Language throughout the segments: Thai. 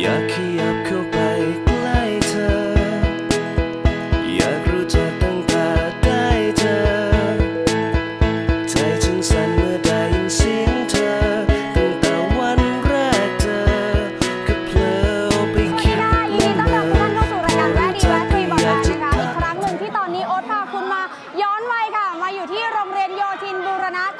อยา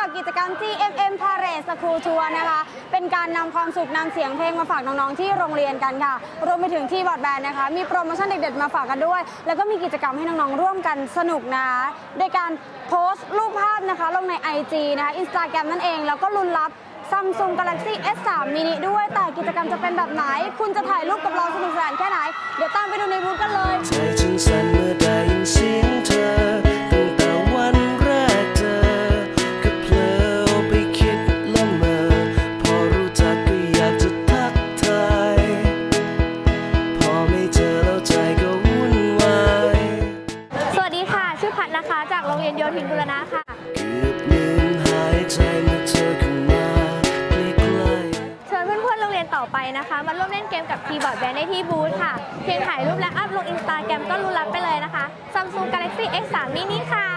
กับกิจกรรม GFM Parade School Tour นะคะ เป็นการนำความสุขนำเสียงเพลงมาฝากน้องๆที่โรงเรียนกันค่ะ รวมไปถึงที่บอร์ดแบนนะคะ มีโปรโมชั่นเด็ดๆมาฝากกันด้วย แล้วก็มีกิจกรรมให้น้องๆร่วมกันสนุกนะคะโดยการโพสต์รูปภาพนะคะ ลงใน IG นะคะ Instagram นั่นเอง แล้วก็ลุ้นรับ Samsung Galaxy S3 mini ด้วย แต่กิจกรรมจะเป็นแบบไหน คุณจะถ่ายรูปกับเราสนุกสนานแค่ไหน เดี๋ยวตามไปดูในบูธกันเลย รงเรียนโยธินบุรณะค่ะเกือบลืมหายใจเมื่อเธอเข้ามาใกล้ๆเชิญเพื่อนๆโรงเรียนต่อไปนะคะ มาร่วมเล่นเกมกับคีย์บอร์ดแบนได้ที่บูธค่ะ เพียงถ่ายรูปและอัพลงอินสตาแกรมก็รู้รับไปเลยนะคะ Samsung Galaxy S3 mini ค่ะ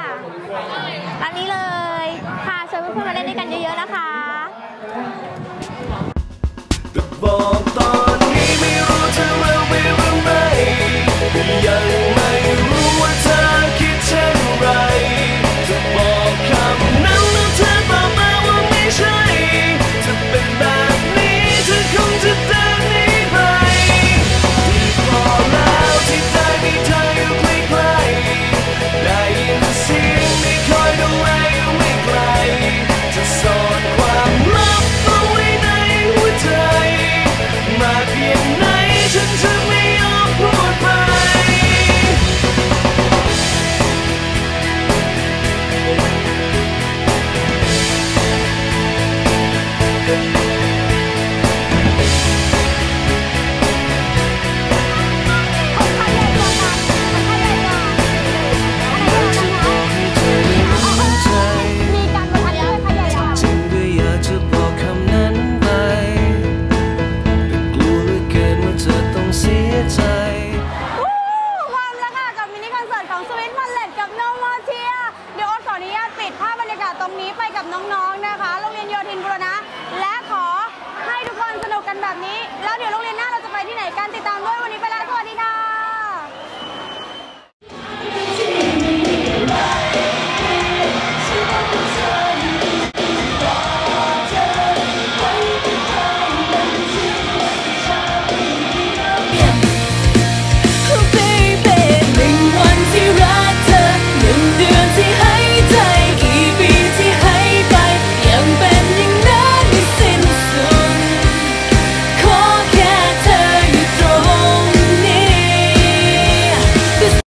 อันนี้เลยค่ะเชิญเพื่อนๆมาเล่นด้วยกันเยอะๆนะคะแต่บอก น้องๆนะคะ โรงเรียนโยธินบุรณะ และขอให้ทุกคนสนุกกันแบบนี้ แล้วเดี๋ยวโรงเรียนหน้าเราจะไปที่ไหนกันติดตามด้วย